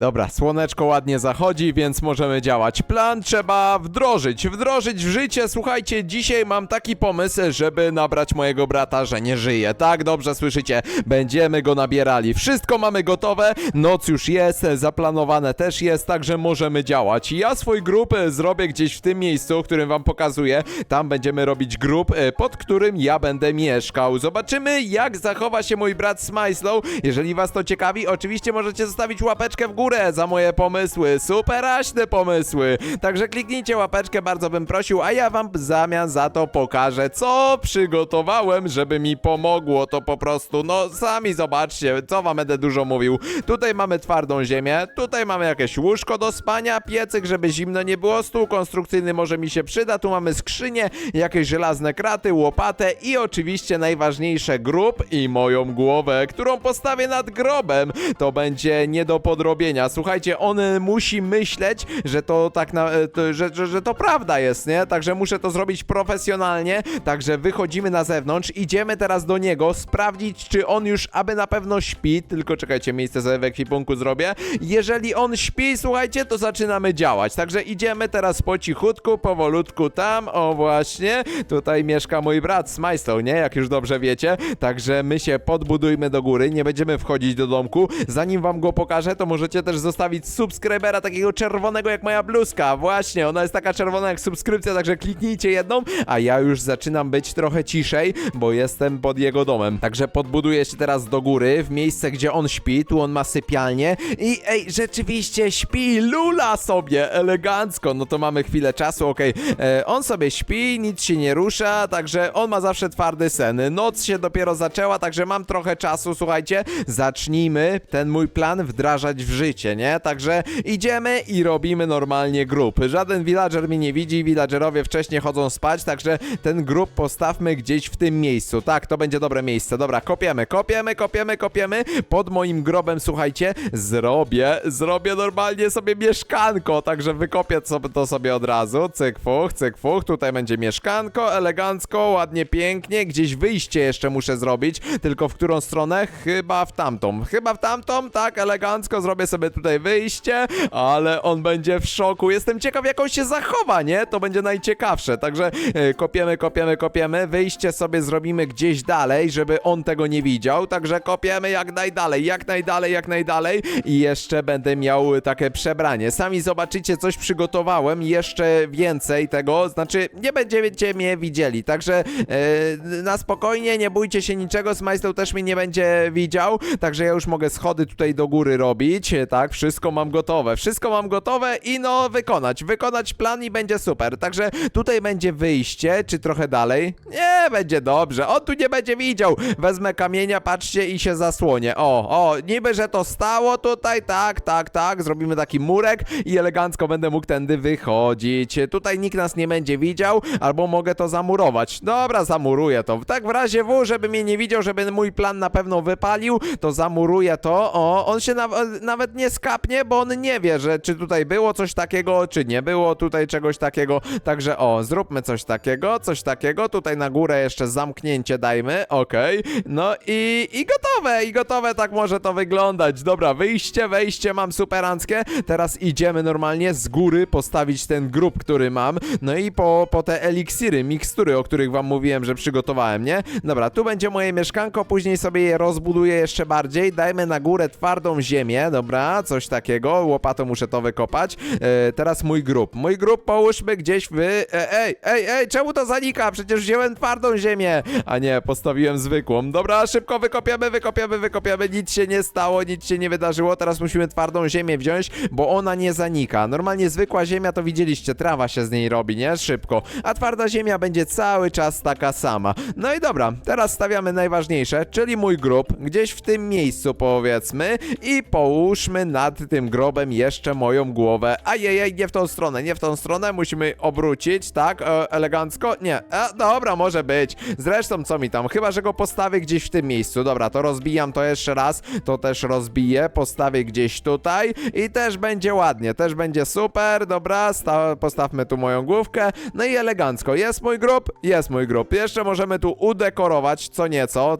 Dobra, słoneczko ładnie zachodzi, więc możemy działać. Plan trzeba wdrożyć, wdrożyć w życie. Słuchajcie, dzisiaj mam taki pomysł, żeby nabrać mojego brata, że nie żyje. Tak, dobrze słyszycie. Będziemy go nabierali. Wszystko mamy gotowe, noc już jest, zaplanowane też jest, także możemy działać. Ja swój grup e, zrobię gdzieś w tym miejscu, którym wam pokazuję. Tam będziemy robić grup, e, pod którym ja będę mieszkał. Zobaczymy, jak zachowa się mój brat Smyslow. Jeżeli was to ciekawi, oczywiście możecie zostawić łapeczkę w górę za moje pomysły. Superaśne pomysły. Także kliknijcie łapeczkę, bardzo bym prosił, a ja wam w zamian za to pokażę, co przygotowałem, żeby mi pomogło. To po prostu, no sami zobaczcie, co wam będę dużo mówił. Tutaj mamy twardą ziemię, tutaj mamy jakieś łóżko do spania, piecyk, żeby zimno nie było, stół konstrukcyjny może mi się przyda, tu mamy skrzynię, jakieś żelazne kraty, łopatę i oczywiście najważniejsze grób i moją głowę, którą postawię nad grobem. To będzie nie do podrobienia. Słuchajcie, on e, musi myśleć, że to tak na, e, to, że, że, że to prawda jest, nie? Także muszę to zrobić profesjonalnie. Także wychodzimy na zewnątrz, idziemy teraz do niego, sprawdzić, czy on już aby na pewno śpi. Tylko czekajcie, miejsce sobie w ekwipunku zrobię. Jeżeli on śpi, słuchajcie, to zaczynamy działać. Także idziemy teraz po cichutku, powolutku tam. O właśnie, tutaj mieszka mój brat Smajstow, nie? Jak już dobrze wiecie. Także my się podbudujmy do góry, nie będziemy wchodzić do domku. Zanim wam go pokażę, to możecie też zostawić subskrybera takiego czerwonego jak moja bluzka. Właśnie, ona jest taka czerwona jak subskrypcja, także kliknijcie jedną, a ja już zaczynam być trochę ciszej, bo jestem pod jego domem. Także podbuduję się teraz do góry, w miejsce, gdzie on śpi. Tu on ma sypialnię i ej, rzeczywiście śpi, lula sobie, elegancko. No to mamy chwilę czasu, okej. E, On sobie śpi, nic się nie rusza, także on ma zawsze twardy sen. Noc się dopiero zaczęła, także mam trochę czasu, słuchajcie. Zacznijmy ten mój plan wdrażać w życie, nie? Także idziemy i robimy normalnie grup. Żaden villager mnie nie widzi, villagerowie wcześniej chodzą spać, także ten grup postawmy gdzieś w tym miejscu. Tak, to będzie dobre miejsce. Dobra, kopiemy, kopiemy, kopiemy, kopiemy. Pod moim grobem, słuchajcie, zrobię, zrobię normalnie sobie mieszkanko, także wykopię sobie to sobie od razu. Cyk, fuch, cyk, fuch. Tutaj będzie mieszkanko, elegancko, ładnie, pięknie. Gdzieś wyjście jeszcze muszę zrobić, tylko w którą stronę? Chyba w tamtą. Chyba w tamtą, tak, elegancko zrobię sobie tutaj wyjście, ale on będzie w szoku. Jestem ciekaw, jak on się zachowa, nie? To będzie najciekawsze. Także e, kopiemy, kopiemy, kopiemy. Wyjście sobie zrobimy gdzieś dalej, żeby on tego nie widział. Także kopiemy jak najdalej, jak najdalej, jak najdalej. I jeszcze będę miał takie przebranie. Sami zobaczycie, coś przygotowałem. Jeszcze więcej tego. Znaczy, nie będziecie mnie widzieli. Także e, na spokojnie, nie bójcie się niczego. Smajstow też mnie nie będzie widział. Także ja już mogę schody tutaj do góry robić. Tak, wszystko mam gotowe. Wszystko mam gotowe i no wykonać. Wykonać plan i będzie super. Także tutaj będzie wyjście, czy trochę dalej? Nie, będzie dobrze. On tu nie będzie widział. Wezmę kamienia, patrzcie i się zasłonię. O, o, niby, że to stało tutaj, tak, tak, tak. Zrobimy taki murek i elegancko będę mógł tędy wychodzić. Tutaj nikt nas nie będzie widział, albo mogę to zamurować. Dobra, zamuruję to. Tak w razie W, żeby mnie nie widział, żeby mój plan na pewno wypalił, to zamuruję to. O, on się na, nawet nie skapnie, bo on nie wie, że czy tutaj było coś takiego, czy nie było tutaj czegoś takiego. Także o, zróbmy coś takiego, coś takiego. Tutaj na górę jeszcze zamknięcie dajmy, okej. No i, i gotowe, i gotowe, tak może to wyglądać. Dobra, wyjście, wejście mam superanckie. Teraz idziemy normalnie z góry postawić ten grób, który mam. No i po, po te eliksiry, mikstury, o których wam mówiłem, że przygotowałem, nie? Dobra, tu będzie moje mieszkanko, później sobie je rozbuduję jeszcze bardziej. Dajmy na górę twardą ziemię, dobra, coś takiego. Łopatą muszę to wykopać. E, teraz mój grób. Mój grób połóżmy gdzieś w... E, ej, ej, ej, czemu to zanika? Przecież wziąłem twardą ziemię. A nie, postawiłem zwykłą. Dobra, szybko wykopiemy, wykopiemy, wykopiemy. Nic się nie stało, nic się nie wydarzyło. Teraz musimy twardą ziemię wziąć, bo ona nie zanika. Normalnie zwykła ziemia to widzieliście, trawa się z niej robi, nie? Szybko. A twarda ziemia będzie cały czas taka sama. No i dobra, teraz stawiamy najważniejsze, czyli mój grób, gdzieś w tym miejscu powiedzmy i połóżmy nad tym grobem jeszcze moją głowę. Ajejej, nie w tą stronę, nie w tą stronę, musimy obrócić, tak? E, elegancko? Nie. E, dobra, może być. Zresztą co mi tam, chyba, że go postawię gdzieś w tym miejscu. Dobra, to rozbijam to jeszcze raz, to też rozbiję, postawię gdzieś tutaj i też będzie ładnie, też będzie super, dobra, sta- postawmy tu moją główkę, no i elegancko. Jest mój grób? Jest mój grób. Jeszcze możemy tu udekorować co nieco,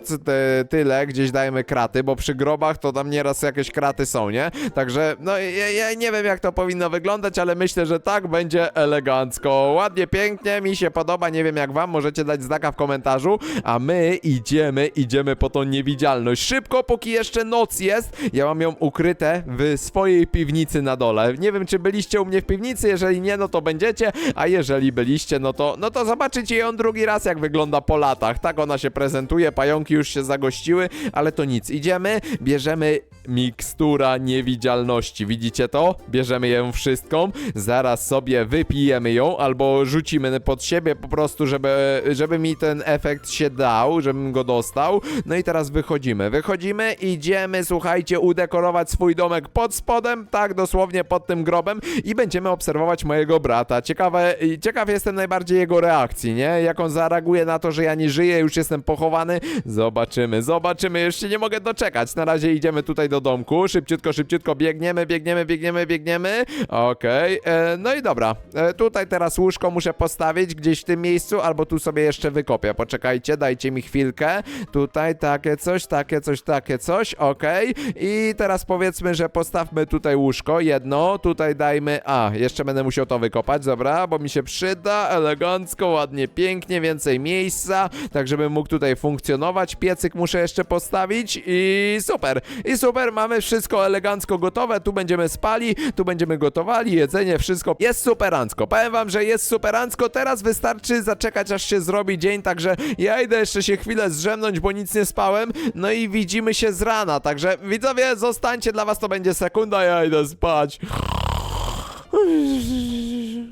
tyle, gdzieś dajemy kraty, bo przy grobach to tam nieraz jakieś kraty są, nie? Także, no ja, ja nie wiem jak to powinno wyglądać, ale myślę, że tak będzie elegancko. Ładnie, pięknie, mi się podoba, nie wiem jak wam, możecie dać w komentarzu, a my idziemy, idziemy po tą niewidzialność. Szybko, póki jeszcze noc jest, ja mam ją ukryte w swojej piwnicy na dole. Nie wiem, czy byliście u mnie w piwnicy, jeżeli nie, no to będziecie, a jeżeli byliście, no to, no to zobaczycie ją drugi raz, jak wygląda po latach. Tak ona się prezentuje, pająki już się zagościły, ale to nic. Idziemy, bierzemy mikstura niewidzialności. Widzicie to? Bierzemy ją wszystką, zaraz sobie wypijemy ją, albo rzucimy pod siebie po prostu, żeby, żeby mi ten efekt się dał, żebym go dostał. No i teraz wychodzimy. Wychodzimy, idziemy, słuchajcie, udekorować swój domek pod spodem, tak dosłownie pod tym grobem i będziemy obserwować mojego brata. Ciekawe, ciekaw jestem najbardziej jego reakcji, nie? Jak on zareaguje na to, że ja nie żyję, już jestem pochowany. Zobaczymy, zobaczymy, się nie mogę doczekać. Na razie idziemy tutaj do domku, szybciutko, szybciutko biegniemy, biegniemy, biegniemy, biegniemy. Okej, e, no i dobra. E, tutaj teraz łóżko muszę postawić gdzieś w tym miejscu, albo tu sobie jeszcze wykopię. Poczekajcie, dajcie mi chwilkę. Tutaj takie coś, takie coś, takie coś, okej. I teraz powiedzmy, że postawmy tutaj łóżko, jedno, tutaj dajmy, a, jeszcze będę musiał to wykopać, dobra, bo mi się przyda, elegancko, ładnie, pięknie, więcej miejsca, tak żebym mógł tutaj funkcjonować. Piecyk muszę jeszcze postawić i super, i super, mamy wszystko elegancko gotowe, tu będziemy spali, tu będziemy gotowali, jedzenie, wszystko jest superancko. Powiem wam, że jest superancko, teraz wystarczy zaczekać, aż się zrobi dzień, także ja idę jeszcze się chwilę zdrzemnąć, bo nic nie spałem, no i widzimy się z rana, także widzowie, zostańcie, dla was to będzie sekunda, ja idę spać.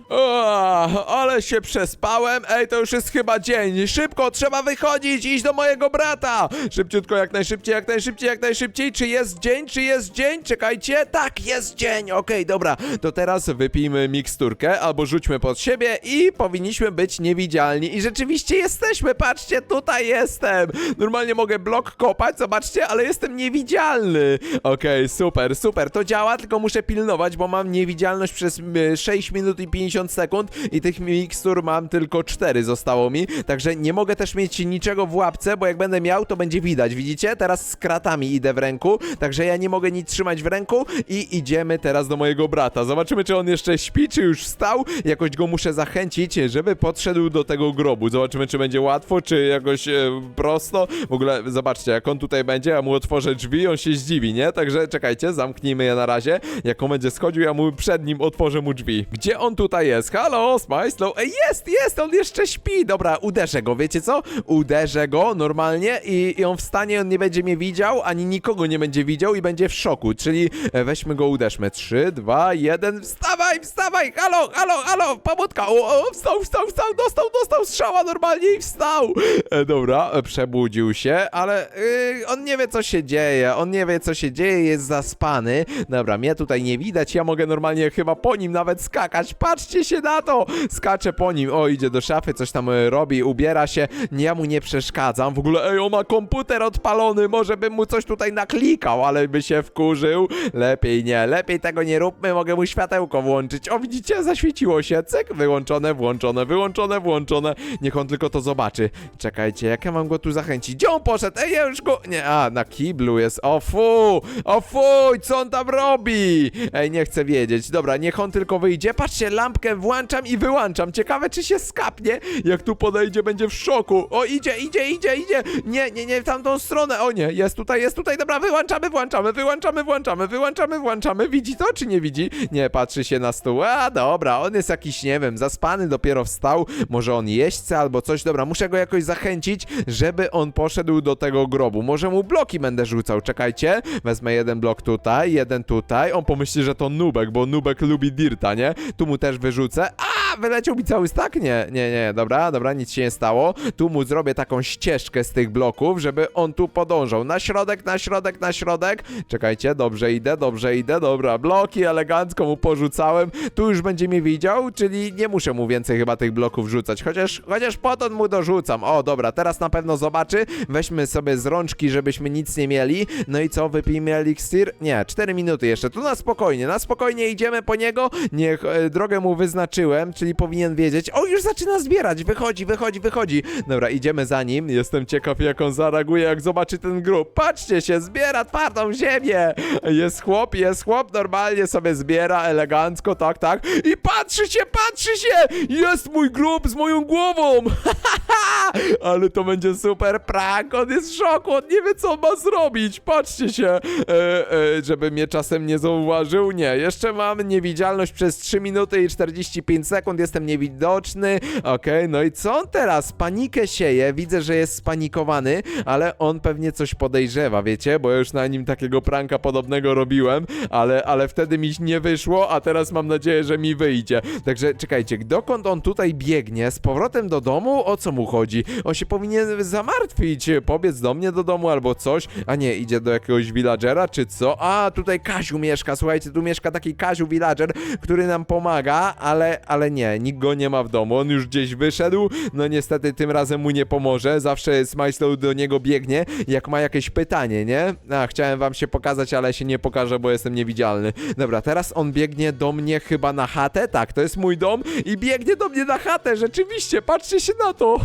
O, ale się przespałem. Ej, to już jest chyba dzień. Szybko, trzeba wychodzić, iść do mojego brata. Szybciutko, jak najszybciej, jak najszybciej, jak najszybciej. Czy jest dzień, czy jest dzień? Czekajcie. Tak, jest dzień. Okej, dobra. To teraz wypijmy miksturkę albo rzućmy pod siebie i powinniśmy być niewidzialni. I rzeczywiście jesteśmy. Patrzcie, tutaj jestem. Normalnie mogę blok kopać, zobaczcie, ale jestem niewidzialny. Okej, super, super. To działa, tylko muszę pilnować, bo mam niewidzialność przez y, 6 minut i 50 sekund i tych mikstur mam tylko 4 zostało mi, także nie mogę też mieć niczego w łapce, bo jak będę miał, to będzie widać, widzicie? Teraz z kratami idę w ręku, także ja nie mogę nic trzymać w ręku i idziemy teraz do mojego brata. Zobaczymy, czy on jeszcze śpi, czy już wstał. Jakoś go muszę zachęcić, żeby podszedł do tego grobu. Zobaczymy, czy będzie łatwo, czy jakoś e, prosto. W ogóle zobaczcie, jak on tutaj będzie, ja mu otworzę drzwi, on się zdziwi, nie? Także czekajcie, zamknijmy je na razie. Jak on będzie schodził, ja mu przed nim otworzę mu drzwi. Gdzie on tutaj jest? Halo, Smajslow? Ej, jest, jest, on jeszcze śpi. Dobra, uderzę go, wiecie co? Uderzę go normalnie i, i on wstanie, on nie będzie mnie widział, ani nikogo nie będzie widział i będzie w szoku, czyli e, weźmy go, uderzmy. 3, 2, 1, wstawaj, wstawaj, halo, halo, halo, pomódka, o, o, wstał, wstał, wstał, dostał, dostał strzała normalnie i wstał. E, dobra, e, przebudził się, ale y, on nie wie, co się dzieje, on nie wie, co się dzieje, jest zaspany. Dobra, mnie tutaj nie widać, ja mogę normalnie chyba po nim nawet skakać, patrzcie się na to, skaczę po nim, o, idzie do szafy, coś tam e, robi, ubiera się, ja mu nie przeszkadzam, w ogóle, ej, on ma komputer odpalony, może bym mu coś tutaj naklikał, ale by się wkurzył, lepiej nie, lepiej tego nie róbmy, mogę mu światełko włączyć, o, widzicie, zaświeciło się, cyk, wyłączone, włączone, wyłączone, włączone, niech on tylko to zobaczy, czekajcie, jak ja mam go tu zachęcić, gdzie on poszedł, ej, ja już go, nie, a, na kiblu jest, o fu, o fuj, co on tam robi, ej, nie chcę wiedzieć, dobra, niech on tylko wyjdzie, patrzcie, lampkę włączam i wyłączam, ciekawe, czy się skapnie, jak tu podejdzie, będzie w szoku, o, idzie, idzie, idzie, idzie, nie, nie, nie, w tamtą stronę, o nie, jest tutaj, jest tutaj, dobra, wyłączamy, włączamy, wyłączamy, włączamy, wyłączamy, włączamy, widzi to, czy nie widzi? Nie, patrzy się na stół, a, dobra, on jest jakiś, nie wiem, zaspany, dopiero wstał, może on jeźdźce albo coś, dobra, muszę go jakoś zachęcić, żeby on poszedł do tego grobu, może mu bloki będę rzucał, czekajcie, wezmę jeden blok tutaj, jeden tutaj, on pomyśli, że to nubek, bo nubek lubi dirta, nie? Tu mu też wyrzucę, a, wyleciał mi cały stak, nie, nie, nie, dobra, dobra, nic się nie stało, tu mu zrobię taką ścieżkę z tych bloków, żeby on tu podążał, na środek, na środek, na środek, czekajcie, dobrze idę, dobrze idę, dobra, bloki elegancko mu porzucałem, tu już będzie mnie widział, czyli nie muszę mu więcej chyba tych bloków rzucać, chociaż, chociaż potem mu dorzucam, o, dobra, teraz na pewno zobaczy, weźmy sobie z rączki, żebyśmy nic nie mieli, no i co, wypijmy eliksir? Nie, 4 minuty jeszcze, tu na spokojnie, na spokojnie idziemy po niego, niech e, drogę mu wyznaczyłem, czyli powinien wiedzieć. O, już zaczyna zbierać, wychodzi, wychodzi, wychodzi. Dobra, idziemy za nim. Jestem ciekaw, jak on zareaguje, jak zobaczy ten grób. Patrzcie się, zbiera twardą ziemię. Jest chłop, jest chłop, normalnie sobie zbiera, elegancko, tak, tak. I patrzy się, patrzy się! Jest mój grób z moją głową! Ale to będzie super prank, on jest w szoku, on nie wie co ma zrobić, patrzcie się, e, e, żeby mnie czasem nie zauważył, nie, jeszcze mam niewidzialność przez 3 minuty i 45 sekund, jestem niewidoczny, okej, no i co on teraz, panikę sieje, widzę, że jest spanikowany, ale on pewnie coś podejrzewa, wiecie, bo ja już na nim takiego pranka podobnego robiłem, ale, ale wtedy mi nie wyszło, a teraz mam nadzieję, że mi wyjdzie, także czekajcie, dokąd on tutaj biegnie, z powrotem do domu, o co mu chodzi? On się powinien zamartwić, pobiec do mnie do domu albo coś, a nie, idzie do jakiegoś villagera czy co? A, tutaj Kaziu mieszka, słuchajcie, tu mieszka taki Kaziu villager, który nam pomaga, ale, ale nie, nikt go nie ma w domu, on już gdzieś wyszedł, no niestety tym razem mu nie pomoże, zawsze Smajslow do niego biegnie, jak ma jakieś pytanie, nie? A, chciałem wam się pokazać, ale się nie pokażę, bo jestem niewidzialny. Dobra, teraz on biegnie do mnie chyba na chatę, tak, to jest mój dom i biegnie do mnie na chatę, rzeczywiście, patrzcie się na to,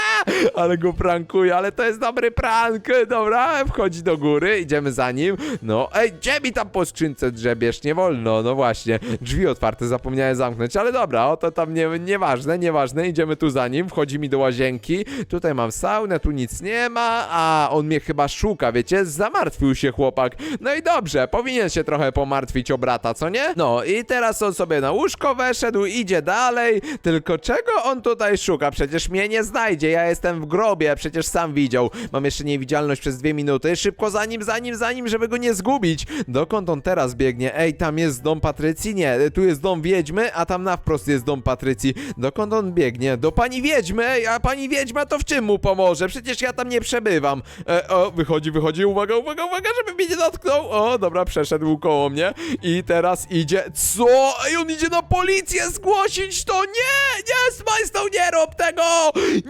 ale go prankuje, ale to jest dobry prank. Dobra, wchodzi do góry, idziemy za nim. No, ej, gdzie mi tam po skrzynce drzebiesz? Nie wolno, no właśnie. Drzwi otwarte, zapomniałem zamknąć, ale dobra, o to tam nie, nieważne, nieważne. Idziemy tu za nim, wchodzi mi do łazienki. Tutaj mam saunę, tu nic nie ma, a on mnie chyba szuka, wiecie? Zamartwił się chłopak. No i dobrze, powinien się trochę pomartwić o brata, co nie? No i teraz on sobie na łóżko weszedł, idzie dalej, tylko czego on tutaj szuka? Przecież mnie nie znajdzie, ja jestem w grobie, przecież sam widział. Mam jeszcze niewidzialność przez dwie minuty, szybko za nim, za nim, za nim, żeby go nie zgubić. Dokąd on teraz biegnie? Ej, tam jest dom Patrycji? Nie, tu jest dom Wiedźmy, a tam na wprost jest dom Patrycji. Dokąd on biegnie? Do pani Wiedźmy? A pani Wiedźma to w czym mu pomoże? Przecież ja tam nie przebywam. E, o, wychodzi, wychodzi, uwaga, uwaga, uwaga, żeby mnie nie dotknął. O, dobra, przeszedł koło mnie i teraz idzie... Co? Ej, on idzie na policję zgłosić to! Nie, nie, Smajstow, nie rób tego!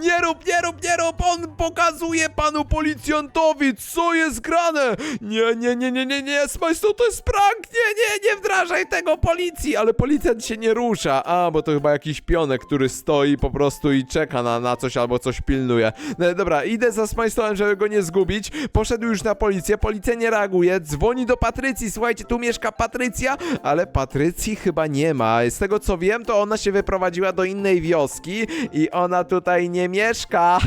Nie rób, nie rób, nie rób! On pokazuje panu policjantowi, co jest grane! Nie, nie, nie, nie, nie, nie, Smajstow, to jest prank! Nie, nie, nie wdrażaj tego policji! Ale policjant się nie rusza. A, bo to chyba jakiś pionek, który stoi po prostu i czeka na, na coś albo coś pilnuje. No, dobra, idę za Smajstowem, żeby go nie zgubić. Poszedł już na policję, policja nie reaguje, dzwoni do Patrycji. Słuchajcie, tu mieszka Patrycja, ale Patrycji chyba nie ma. Z tego co wiem, to ona się wyprowadziła do innej wioski i ona tutaj nie mieszka.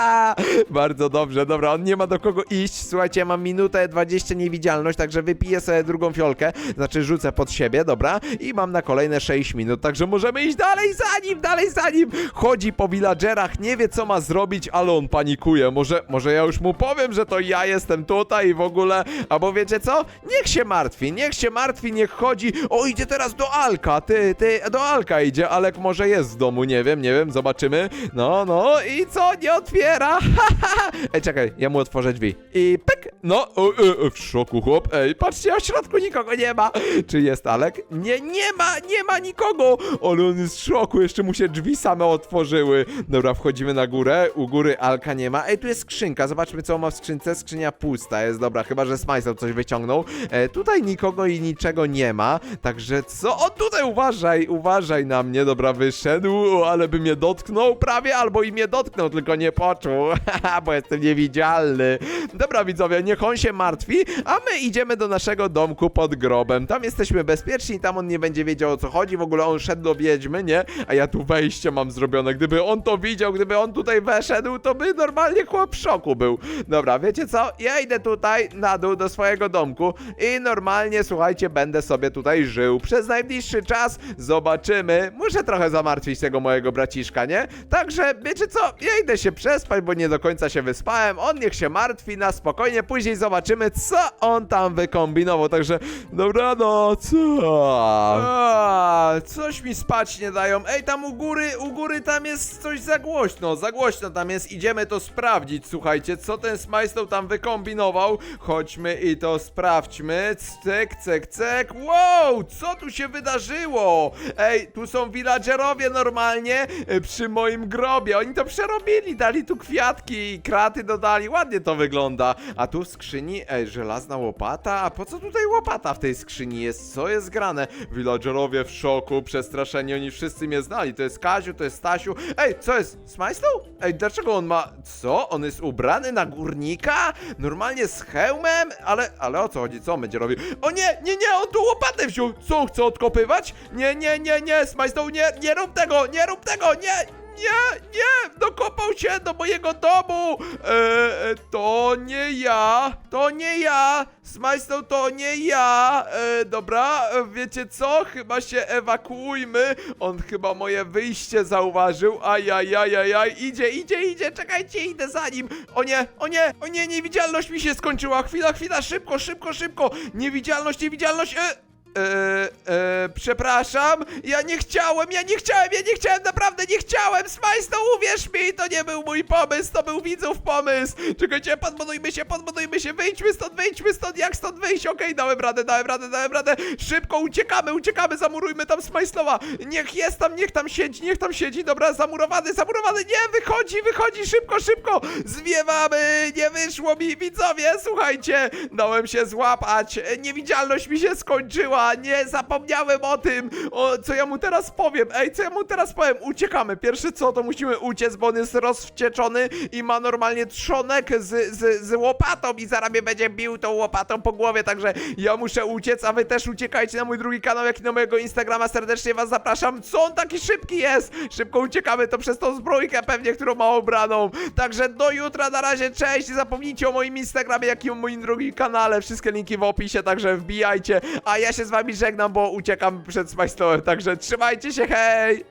Bardzo dobrze, dobra, on nie ma do kogo iść. Słuchajcie, mam minutę 20 niewidzialność, także wypiję sobie drugą fiolkę, znaczy rzucę pod siebie, dobra? I mam na kolejne 6 minut, także możemy iść dalej za nim, dalej za nim. Chodzi po villagerach, nie wie co ma zrobić, ale on panikuje. Może, może ja już mu powiem, że to ja jestem tutaj i w ogóle, albo wiecie co? Niech się martwi, niech się martwi, niech chodzi. O, idzie teraz do Alka, ty, ty, do Alka idzie. Alek może jest w domu, nie wiem, nie wiem, zobaczymy. No, no i co? Nie otwiera. Ej, czekaj, ja mu otworzę drzwi. I pyk. No, o, e, e, w szoku chłop. Ej, patrzcie, a w środku nikogo nie ma. Czy jest Alek? Nie, nie ma, nie ma nikogo. Ale on jest w szoku, jeszcze mu się drzwi same otworzyły. Dobra, wchodzimy na górę. U góry Alka nie ma. Ej, tu jest skrzynka. Zobaczmy, co ma w skrzynce. Skrzynia pusta jest. Dobra, chyba, że Smajsel coś wyciągnął. E, tutaj nikogo i niczego nie ma. Także co? O, tutaj uważaj, uważaj na mnie. Dobra, wyszedł, ale by mnie dotknął prawie, albo i mnie dotknął, tylko nie poczuł. Bo jestem niewidzialny. Dobra, widzowie, niech on się martwi, a my idziemy do naszego domku pod grobem. Tam jesteśmy bezpieczni, tam on nie będzie wiedział o co chodzi. W ogóle on szedł do wiedźmy, nie? A ja tu wejście mam zrobione. Gdyby on to widział, gdyby on tutaj weszedł, to by normalnie chłop w szoku był. Dobra, wiecie co? Ja idę tutaj na dół do swojego domku i normalnie, słuchajcie, będę sobie tutaj żył. Przez najbliższy czas zobaczymy. Muszę trochę zamartwić tego mojego braciszka, nie? Także, wiecie co? Ja idę się przespać, bo nie do końca się wyspałem. On niech się martwi na spokojnie. Później zobaczymy, co on tam wykombinował. Także, dobranoc. A, coś mi spać nie dają. Ej, tam u góry, u góry tam jest coś za głośno. Za głośno tam jest. Idziemy to sprawdzić, słuchajcie, co ten Smajstow tam wykombinował. Chodźmy i to sprawdźmy. Cyk, cyk, cyk. Wow, co tu się wydarzyło? Ej, tu są villagerowie normalnie y, przy moim grobie. Oni to przerobili, dali tu kwiatki i kraty dodali. Ładnie to wygląda. A tu w skrzyni, ej, żelazna łopata. A po co tutaj łopata w tej skrzyni jest? Co jest grane? Villagerowie w szoku, przestraszeni, oni wszyscy mnie znali. To jest Kaziu, to jest Stasiu. Ej, co jest? Smajslow? Ej, dlaczego on ma... Co? On jest ubrany na górnika? Normalnie z hełmem? Ale, ale o co chodzi? Co on będzie robił? O nie, nie, nie, on tu łopatę wziął. Co, on chce odkopywać? Nie, nie, nie, nie, Smajslow, nie, nie rób tego, nie rób tego, nie, nie, nie, dokopał się do mojego domu! E, to nie ja, to nie ja! Smajslow to nie ja! E, dobra, e, wiecie co? Chyba się ewakuujmy. On chyba moje wyjście zauważył. Ajajajajaj, idzie, idzie, idzie, czekajcie, idę za nim. O nie, o nie, o nie, niewidzialność mi się skończyła. Chwila, chwila, szybko, szybko, szybko. Niewidzialność, niewidzialność, e... Eee, e, przepraszam, ja nie chciałem, ja nie chciałem, ja nie chciałem, naprawdę nie chciałem, Smajs, no uwierz mi, to nie był mój pomysł, to był widzów pomysł. Czekajcie, podbudujmy się, podbudujmy się, wyjdźmy stąd, wyjdźmy stąd, jak stąd wyjść, okej, dałem radę, dałem radę, dałem radę, szybko uciekamy, uciekamy, zamurujmy tam Smajslowa, niech jest tam, niech tam siedzi, niech tam siedzi, dobra, zamurowany, zamurowany, nie, wychodzi, wychodzi, szybko, szybko, zwiewamy, nie wyszło mi, widzowie, słuchajcie, dałem się złapać, niewidzialność mi się skończyła, nie zapomniałem o tym, o, co ja mu teraz powiem, ej, co ja mu teraz powiem, uciekamy, pierwsze co, to musimy uciec, bo on jest rozwścieczony i ma normalnie trzonek z, z, z łopatą i zaraz będzie bił tą łopatą po głowie, także ja muszę uciec, a wy też uciekajcie na mój drugi kanał, jak i na mojego Instagrama, serdecznie was zapraszam, co on taki szybki jest, szybko uciekamy, to przez tą zbrojkę pewnie, którą ma obraną, także do jutra, na razie, cześć, zapomnijcie o moim Instagramie, jak i o moim drugim kanale, wszystkie linki w opisie, także wbijajcie, a ja się z wami żegnam, bo uciekam przed Smajstowem, także trzymajcie się, hej!